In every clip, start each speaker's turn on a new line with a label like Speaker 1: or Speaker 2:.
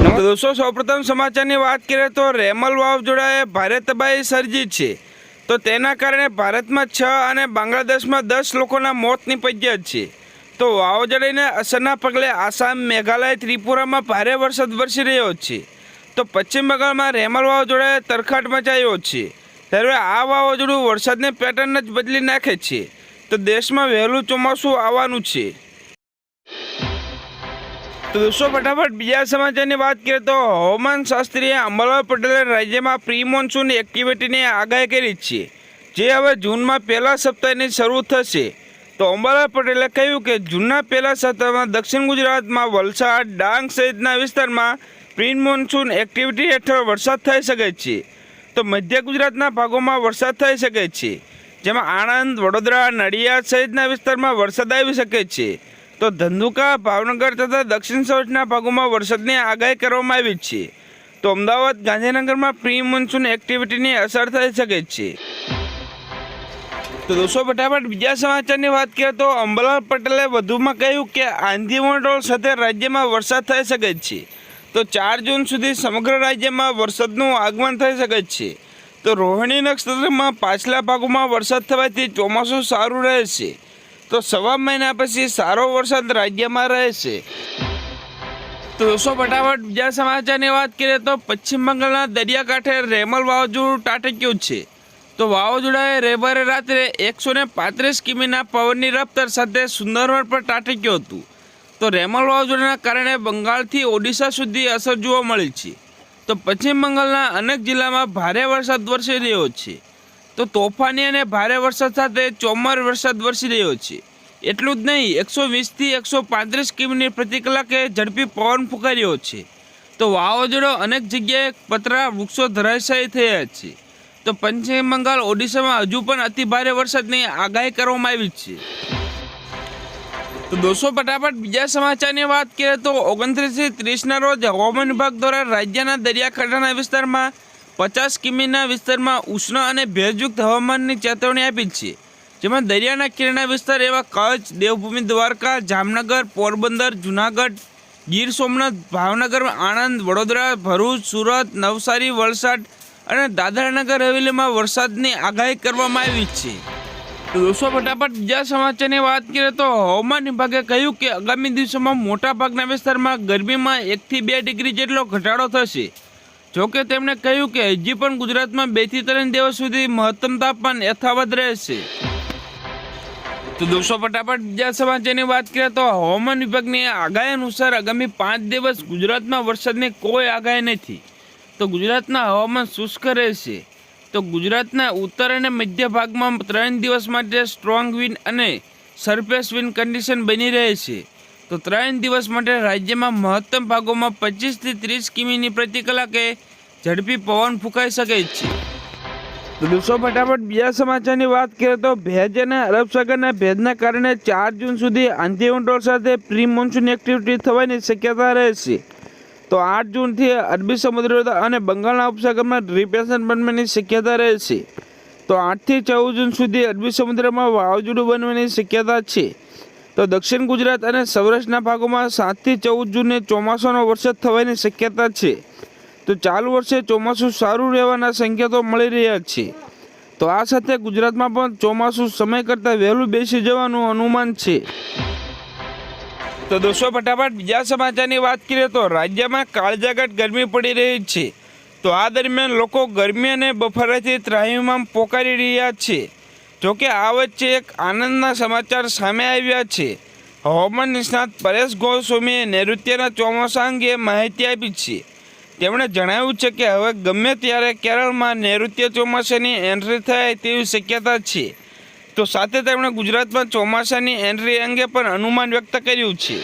Speaker 1: દોસ્તો, સૌપ્રથમ સમાચારની વાત કરીએ તો રેમલ વાવાઝોડાએ ભારે તબાહી સર્જી છે. તો તેના કારણે ભારતમાં છ અને બાંગ્લાદેશમાં દસ લોકોના મોત નીપજ્યા છે. તો વાવાઝોડાને અસરના પગલે આસામ, મેઘાલય, ત્રિપુરામાં ભારે વરસાદ વરસી રહ્યો છે. તો પશ્ચિમ બંગાળમાં રેમલ વાવાઝોડાએ તરખાટ મચાવ્યો છે. ત્યારે આ વાવાઝોડું વરસાદની પેટર્ન જ બદલી નાખે છે. તો દેશમાં વહેલું ચોમાસું આવવાનું છે. તો દોસ્તો, ફટાફટ બીજા સમાચારની વાત કરીએ તો હવામાન શાસ્ત્રીએ અંબાલાલ પટેલે રાજ્યમાં પ્રી મોન્સૂન એક્ટિવિટીની આગાહી કરી છે, જે હવે જૂનમાં પહેલા સપ્તાહની શરૂ થશે. તો અંબાલાલ પટેલે કહ્યું કે જૂનના પહેલા સપ્તાહમાં દક્ષિણ ગુજરાતમાં વલસાડ, ડાંગ સહિતના વિસ્તારમાં પ્રી મોન્સૂન એક્ટિવિટી હેઠળ વરસાદ થઈ શકે છે. તો મધ્ય ગુજરાતના ભાગોમાં વરસાદ થઈ શકે છે, જેમાં આણંદ, વડોદરા, નડિયાદ સહિતના વિસ્તારમાં વરસાદ આવી શકે છે. તો ધંધુકા ભાવનગર તથા દક્ષિણ સૌરાષ્ટ્રના ભાગોમાં વરસાદની આગાહી કરવામાં આવી છે. તો અમદાવાદ, ગાંધીનગરમાં પ્રી મોન્સૂન એક્ટિવિટીની અસર થઈ શકે છે. તો દોસ્તો, ફટાફટ બીજા સમાચારની વાત કરીએ તો અંબલાલ પટેલે વધુમાં કહ્યું કે આંધી વંટોળ સાથે રાજ્યમાં વરસાદ થઈ શકે છે. તો ચાર જૂન સુધી સમગ્ર રાજ્યમાં વરસાદનું આગમન થઈ શકે છે. તો રોહિણી નક્ષત્રમાં પાછલા ભાગોમાં વરસાદ થવાથી ચોમાસું સારું રહેશે. તો સવા મહિના પછી સારો વરસાદ રાજ્યમાં રહેશે તો દોસ્તો, ફટાફટ બીજા સમાચારની વાત કરીએ તો પશ્ચિમ બંગાળના દરિયાકાંઠે રેમલ વાવાઝોડું તાટક્યું છે. તો વાવાઝોડાએ રવિવારે રાત્રે એકસો ને પાંત્રીસ કિમીના પવનની રફતાર સાથે સુંદરવન પર તાટક્યું હતું. તો રેમલ વાવાઝોડાના કારણે બંગાળથી ઓડિશા સુધી અસર જોવા મળી છે. તો પશ્ચિમ બંગાળના અનેક જિલ્લામાં ભારે વરસાદ વરસી રહ્યો છે. તો તોફાની અને ભારે વરસાદ સાથે ચોમર વરસાદ વરસી રહ્યો છે. એટલું જ નહીં, એકસો વીસથી એકસો પાંત્રીસ કિમી પ્રતિ કલાકે ઝડપી પવન ફૂંકાઈ છે. તો વાવાઝોડો અનેક જગ્યાએ પતરા વૃક્ષો ધરાશાયી થયા છે. તો પશ્ચિમ બંગાળ, ઓડિશામાં હજુ પણ અતિ ભારે વરસાદની આગાહી કરવામાં આવી છે. તો દોસ્તો, ફટાફટ બીજા સમાચારની વાત કરીએ તો ઓગણત્રીસથી ત્રીસના રોજ હવામાન વિભાગ દ્વારા રાજ્યના દરિયાકાંઠાના વિસ્તારમાં પચાસ કિમીના વિસ્તારમાં ઉષ્ણ અને ભેજયુક્ત હવામાનની ચેતવણી આપી છે. જેમાં દરિયાના કિનારા વિસ્તાર એવા કચ્છ, દેવભૂમિ, દ્વારકા, જામનગર, પોરબંદર, જુનાગઢ, ગીર સોમનાથ, ભાવનગર, આણંદ, વડોદરા, ભરૂચ, સુરત, નવસારી, વલસાડ અને દાદરાનગર હવેલીમાં વરસાદની આગાહી કરવામાં આવી છે. દોસ્તો, ફટાફટ બીજા સમાચારની વાત કરીએ તો હવામાન વિભાગે કહ્યું કે આગામી દિવસોમાં મોટાભાગના વિસ્તારમાં ગરમીમાં એકથી બે ડિગ્રી જેટલો ઘટાડો થશે. જોકે તેમણે કહ્યું કે હજી પણ ગુજરાતમાં બેથી ત્રણ દિવસ સુધી મહત્તમ તાપમાન યથાવત રહેશે. તો દોસ્તો, ફટાફટ બીજા સમાચારની વાત કરીએ તો હવામાન વિભાગની આગાહી અનુસાર આગામી પાંચ દિવસ ગુજરાતમાં વરસાદની કોઈ આગાહી નથી. તો ગુજરાતના હવામાન શુષ્ક રહેશે. તો ગુજરાતના ઉત્તર અને મધ્ય ભાગમાં ત્રણ દિવસ માટે સ્ટ્રોંગ વિન્ડ અને સરફેસ વિન્ડ કન્ડિશન બની રહે છે તો ત્રણ દિવસ માટે રાજ્યમાં મહત્તમ ભાગોમાં પચીસથી ત્રીસ કિમીની પ્રતિ કલાકે ઝડપી પવન ફૂંકાઈ શકે છે. તો દોસ્તો, ફટાફટ બીજા સમાચારની વાત કરીએ તો ભેજ અને અરબ સાગરના ભેજના કારણે ચાર જૂન સુધી આંધી વંટોળ સાથે પ્રી મોન્સૂન એક્ટિવિટી થવાની શક્યતા રહેશે. તો આઠ જૂનથી અરબી સમુદ્ર અને બંગાળના ઉપસાગરમાં રિપેશન બનવાની શક્યતા રહેશે. તો આઠથી ચૌદ જૂન સુધી અરબી સમુદ્રમાં વાવાઝોડું બનવાની શક્યતા છે. તો દક્ષિણ ગુજરાત અને સૌરાષ્ટ્રના ભાગોમાં સાતથી ચૌદ જૂને ચોમાસાનો વરસાદ થવાની શક્યતા છે. તો ચાલુ વર્ષે ચોમાસું સારું રહેવાના સંકેતો મળી રહ્યા છે. તો આ સાથે ગુજરાતમાં પણ ચોમાસું સમય કરતાં વહેલું બેસી જવાનું અનુમાન છે. તો દોસ્તો, ફટાફટ બીજા સમાચારની વાત કરીએ તો રાજ્યમાં કાળજાગટ ગરમી પડી રહી છે. તો આ દરમિયાન લોકો ગરમી અને બફારાથી ત્રાહીમામ પોકારી રહ્યા છે. જોકે આ વચ્ચે એક આનંદના સમાચાર સામે આવ્યા છે. હવામાન નિષ્ણાત પરેશ ગોસ્વામીએ નૈઋત્યના ચોમાસા અંગે માહિતી આપી છે. તેમણે જણાવ્યું છે કે હવે ગમે ત્યારે કેરળમાં નૈઋત્ય ચોમાસાની એન્ટ્રી થાય તેવી શક્યતા છે. તો સાથે તેમણે ગુજરાતમાં ચોમાસાની એન્ટ્રી અંગે પણ અનુમાન વ્યક્ત કર્યું છે.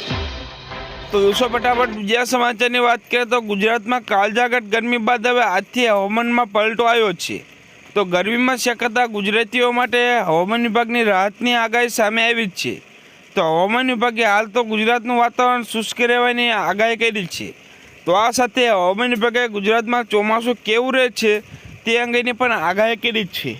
Speaker 1: તો દિવસો ફટાફટ બીજા સમાચારની વાત કરીએ તો ગુજરાતમાં કાળજાગટ ગરમી બાદ હવે આજથી હવામાનમાં પલટો આવ્યો છે. તો ગરમીમાં શકતા ગુજરાતીઓ માટે હવામાન વિભાગની રાહતની આગાહી સામે આવી જ છે. તો હવામાન વિભાગે હાલ તો ગુજરાતનું વાતાવરણ શુષ્ક રહેવાની આગાહી કરી છે. તો આ સાથે હવામાન વિભાગે ગુજરાતમાં ચોમાસું કેવું રહે છે તે અંગેની પણ આગાહી કરી છે.